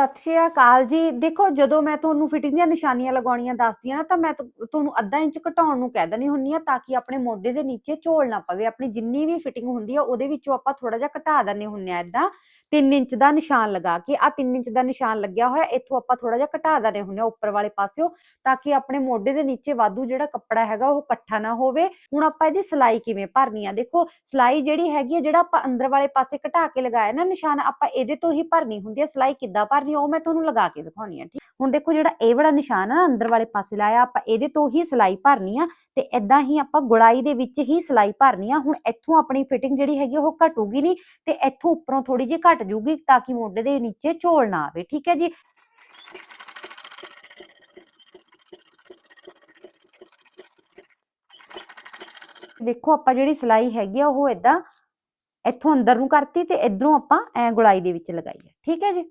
ਸਤਿ ਸ਼੍ਰੀ ਅਕਾਲ ਜੀ। ਦੇਖੋ, ਜਦੋਂ ਮੈਂ ਤੁਹਾਨੂੰ ਫਿਟਿੰਗ ਦੀਆਂ ਨਿਸ਼ਾਨੀਆਂ ਲਗਾਉਣੀਆਂ ਦੱਸਦੀਆਂ ਨਾ, ਤਾਂ ਮੈਂ ਤੁ- ਤੁਹਾਨੂੰ ਅੱਧਾ ਇੰਚ ਘਟਾਉਣ ਨੂੰ ਕਹਿ ਦਿੰਦੀ ਹੁੰਨੀ ਆ ਤਾਂ ਕਿ ਆਪਣੇ ਮੋਢੇ ਦੇ ਨੀਚੇ ਝੋਲ ਨਾ ਪਵੇ। ਆਪਣੀ ਜਿੰਨੀ ਵੀ ਫਿਟਿੰਗ ਹੁੰਦੀ ਆ, ਉਹਦੇ ਵਿੱਚੋਂ ਆਪਾਂ ਥੋੜਾ ਜਿਹਾ ਘਟਾ ਦਿੰਦੇ ਹੁੰਨੇ ਆ ਇਦਾਂ 3 ਇੰਚ ਦਾ ਨਿਸ਼ਾਨ ਲਗਾ ਕੇ ਆ 3 ਇੰਚ ਦਾ ਨਿਸ਼ਾਨ ਲੱਗਿਆ ਹੋਇਆ, ਇੱਥੋਂ ਆਪਾਂ ਥੋੜਾ ਜਿਹਾ ਘਟਾ ਦਿੰਦੇ ਹੁੰਨੇ ਆ ਉੱਪਰ ਵਾਲੇ ਪਾਸਿਓ, ਤਾਂ ਕਿ ਆਪਣੇ ਮੋਢੇ ਦੇ ਨੀਚੇ ਵਾਧੂ ਜਿਹੜਾ ਕੱਪੜਾ ਹੈਗਾ, ਉਹ ਇਕੱਠਾ ਨਾ ਹੋਵੇ। ਹੁਣ ਆਪਾਂ ਇਹਦੀ ਸਿਲਾਈ ਕਿਵੇਂ ਭਰਨੀ ਆ? ਦੇਖੋ, ਸਿਲਾਈ ਜਿਹੜੀ ਹੈਗੀ ਆ, ਜਿਹੜਾ ਆਪਾਂ ਅੰਦਰ ਵਾਲੇ ਪਾਸੇ ਘਟਾ ਕੇ ਲਗਾਇਆ ਨਾ ਨਿਸ਼ਾਨ, ਆਪਾਂ ਇਹਦੇ ਤੋਂ ਹੀ ਭਰਨੀ ਹੁੰਦੀ ਆ। ਸਿਲਾਈ ਕਿੱਦਾਂ ਭਰਨੀ ਆ ਉਹ ਮੈਂ ਤੁਹਾਨੂੰ ਲਗਾ ਕੇ ਦਿਖਾਉਣੀ ਆ, ਠੀਕ? ਹੁਣ ਦੇਖੋ ਜਿਹੜਾ ਇਹ ਵਾਲਾ ਨਿਸ਼ਾਨ ਆ ਅੰਦਰ ਵਾਲੇ ਪਾਸੇ ਲਾਇਆ, ਆਪਾਂ ਇਹਦੇ ਤੋਂ ਹੀ ਸਿਲਾਈ ਭਰਨੀ ਆ ਤੇ ਇਦਾਂ ਹੀ ਆਪਾਂ ਗੁੜਾਈ ਦੇ ਵਿੱਚ ਹੀ ਸਿਲਾਈ ਭਰਨੀ ਆ। ਹੁਣ ਇੱਥੋਂ ਆਪਣੀ ਫਿਟਿੰਗ ਜਿਹੜੀ ਹੈਗੀ ਉਹ ਘਟੂਗੀ ਨਹੀਂ ਤੇ ਇੱਥੋਂ ਉੱਪਰੋਂ ਥੋੜੀ ਜਿਹੀ ਘਟ ਜੂਗੀ ਤਾਂ ਕਿ ਮੋਢੇ ਦੇ ਨੀਚੇ ਝੋਲ ਨਾ ਆਵੇ, ਠੀਕ ਹੈ ਜੀ? ਦੇਖੋ ਆਪਾਂ ਜਿਹੜੀ ਸਿਲਾਈ ਹੈਗੀ ਆ, ਉਹ ਇਦਾਂ ਇੱਥੋਂ ਅੰਦਰ ਨੂੰ ਕਰਤੀ ਤੇ ਇਧਰੋਂ ਆਪਾਂ ਐ ਗੁਲਾਈ ਦੇ ਵਿੱਚ ਲਗਾਈ ਹੈ ਠੀਕ ਹੈ ਜੀ?